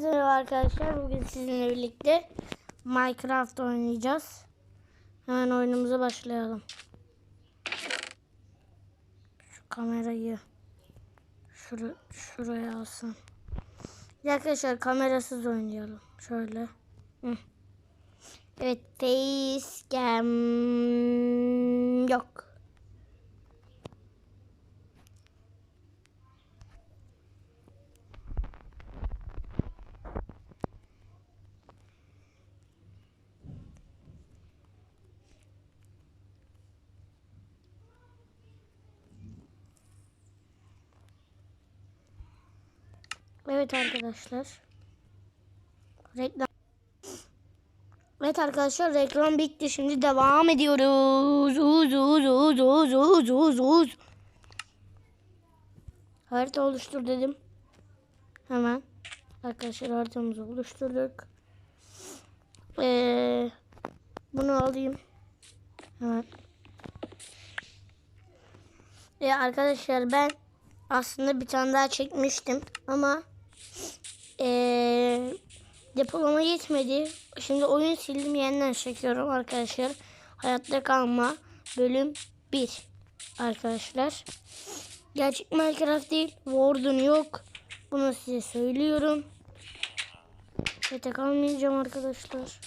Hepinize merhaba arkadaşlar. Bugün sizinle birlikte Minecraft oynayacağız. Hemen oyunumuza başlayalım. Şu kamerayı şura, şuraya alsın. Arkadaşlar kamerasız oynayalım. Şöyle. Hı. Evet facecam yok. Evet arkadaşlar. Reklam. Evet arkadaşlar reklam bitti. Şimdi devam ediyoruz. Uz uz uz uz uz uz uz. Harita oluştur dedim. Hemen. Arkadaşlar haritamızı oluşturduk. Ee, bunu alayım. Hemen. Ya arkadaşlar ben aslında bir tane daha çekmiştim ama ee, depolama yetmedi. Şimdi oyun sildim yeniden çekiyorum arkadaşlar. Hayatta kalma bölüm 1 arkadaşlar. Gerçek Minecraft değil. Warden yok. Bunu size söylüyorum. Çete kalmayacağım arkadaşlar.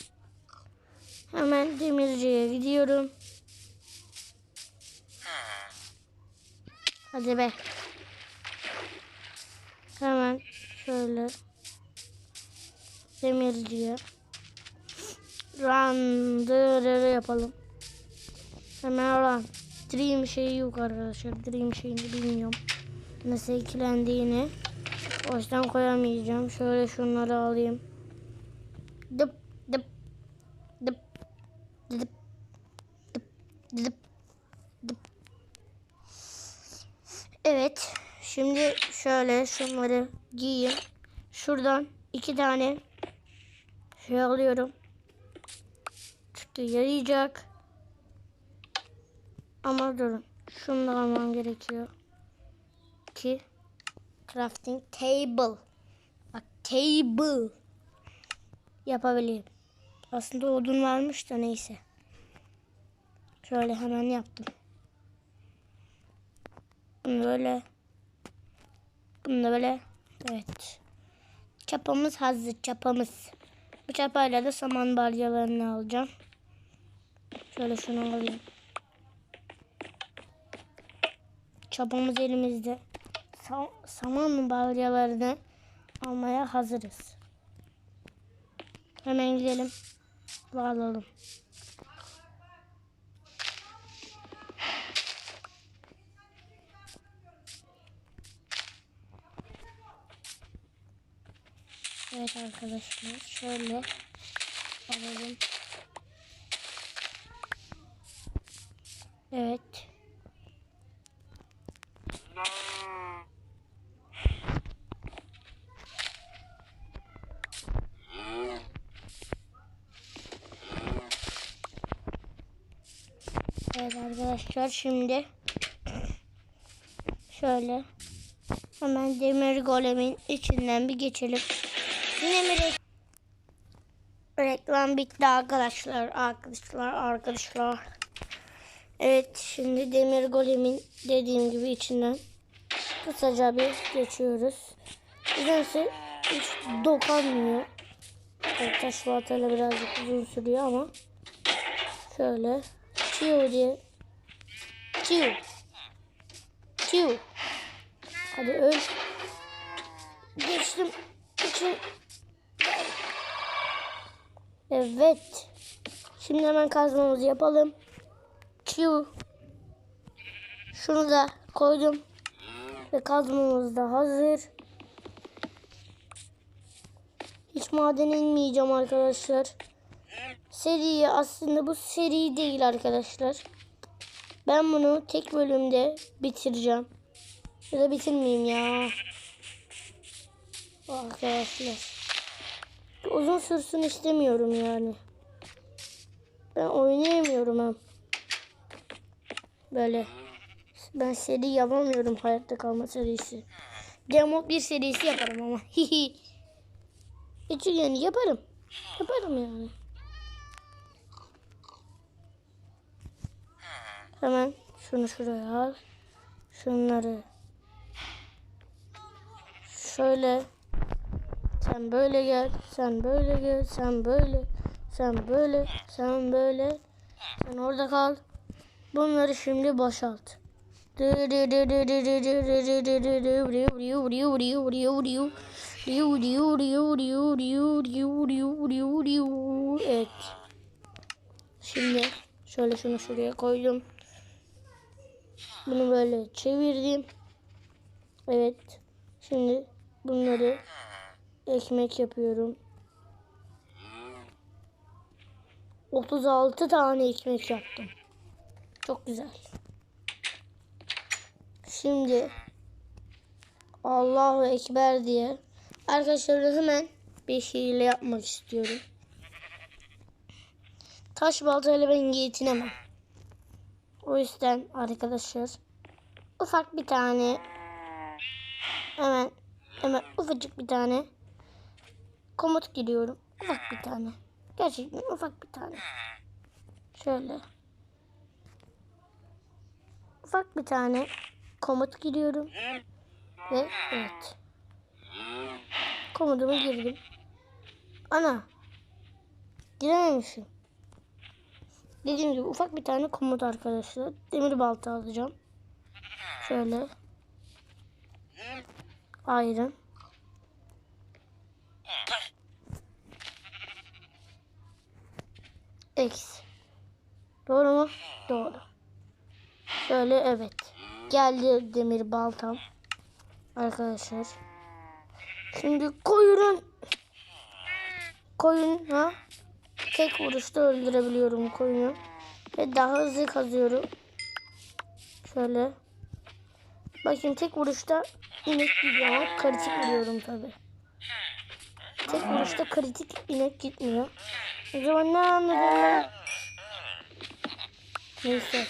Hemen demirciye gidiyorum. Hadi be. Hemen şöyle demirciye randırı yapalım. Hemen run. Dream şeyi yok arkadaşlar. Dream şeyini bilmiyorum. Nasıl eklendiğini. O yüzden koyamayacağım. Şöyle şunları alayım. Dıp dıp dıp dıp dıp dıp dıp. Evet. Şimdi şöyle şunları giyeyim. Şuradan iki tane şey alıyorum. Çünkü yarayacak. Ama durun. Şunu da almam gerekiyor. Ki crafting table. Bak table yapabileyim. Aslında odun varmış da neyse. Şöyle hemen yaptım. Bunu böyle. Bunu da böyle. Evet. Çapamız hazır. Çapamız. Bu çapayla da saman balyalarını alacağım. Şöyle şunu alayım. Çapamız elimizde. Sa saman balyalarını almaya hazırız. Hemen gidelim. Bağlayalım. Evet arkadaşlar şöyle alalım. Evet. Evet arkadaşlar şimdi şöyle hemen demir golemin içinden bir geçelim. Reklam bitti arkadaşlar arkadaşlar arkadaşlar. Evet şimdi demir golemin dediğim gibi içinden kısaca bir geçiyoruz. Nedense hiç dokanmıyor. Taş baltayla birazcık uzun sürüyor ama şöyle çiğ diye çiğ çiğ hadi öl geçtim için evet şimdi hemen kazmamızı yapalım çiğ şunu da koydum ve kazmamız da hazır hiç maden inmeyeceğim arkadaşlar seriyi aslında bu seri değil arkadaşlar. Ben bunu tek bölümde bitireceğim. Ya da bitirmeyeyim ya. Arkadaşlar. Uzun sürsün istemiyorum yani. Ben oynayamıyorum hem. Böyle. Ben seri yapamıyorum hayatta kalma serisi. Demo bir serisi yaparım ama. Hihi. İçi yani yaparım. Yaparım yani. Hemen şunu şuraya al. Şunları şöyle sen böyle gel, sen böyle gel, sen böyle, sen böyle, sen böyle. Sen orada kal. Bunları şimdi boşalt. Evet. Şimdi şöyle şunu şuraya koydum. Bunu böyle çevirdim. Evet. Şimdi bunları ekmek yapıyorum. 36 tane ekmek yaptım. Çok güzel. Şimdi Allahu Ekber diye arkadaşlar hemen bir hile yapmak istiyorum. Taş baltayla ben yetinemem. O yüzden arkadaşlar ufak bir tane hemen hemen ufacık bir tane komut giriyorum. Ufak bir tane. Gerçekten ufak bir tane. Şöyle. Ufak bir tane komut giriyorum. Ve evet. Komutumu girdim. Ana. Girememişim. Dediğim gibi ufak bir tane komut arkadaşlar. Demir balta alacağım. Şöyle. Iron. X. Doğru mu? Doğru. Şöyle evet. Geldi demir baltam. Arkadaşlar. Şimdi koyunun koyun ha tek vuruşta öldürebiliyorum koyunu. Ve daha hızlı kazıyorum. Şöyle. Bakın tek vuruşta inek gidiyor ama kritik vuruyorum tabi. Tek vuruşta kritik inek gitmiyor. O zaman ne anladım? Neyse.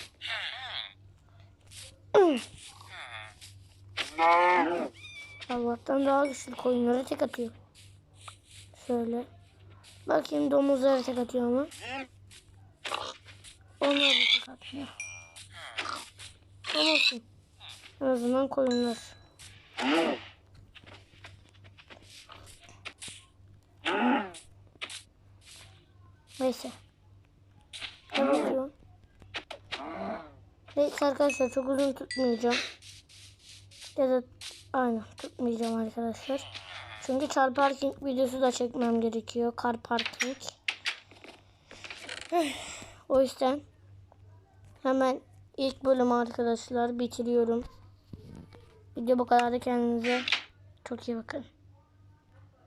Allah'tan daha güçlü koyunlara tek atıyor. Şöyle. Bakayım domuzlara tek atıyor mu? Onlar da tek atmıyor. Olsun. En azından koyunlar. Neyse. Ne bakıyorum? Neyse arkadaşlar çok uzun tutmayacağım. Ya da aynen tutmayacağım arkadaşlar. Çünkü car parking videosu da çekmem gerekiyor. Car parking. o yüzden hemen ilk bölümü arkadaşlar bitiriyorum. Video bu kadar da kendinize çok iyi bakın.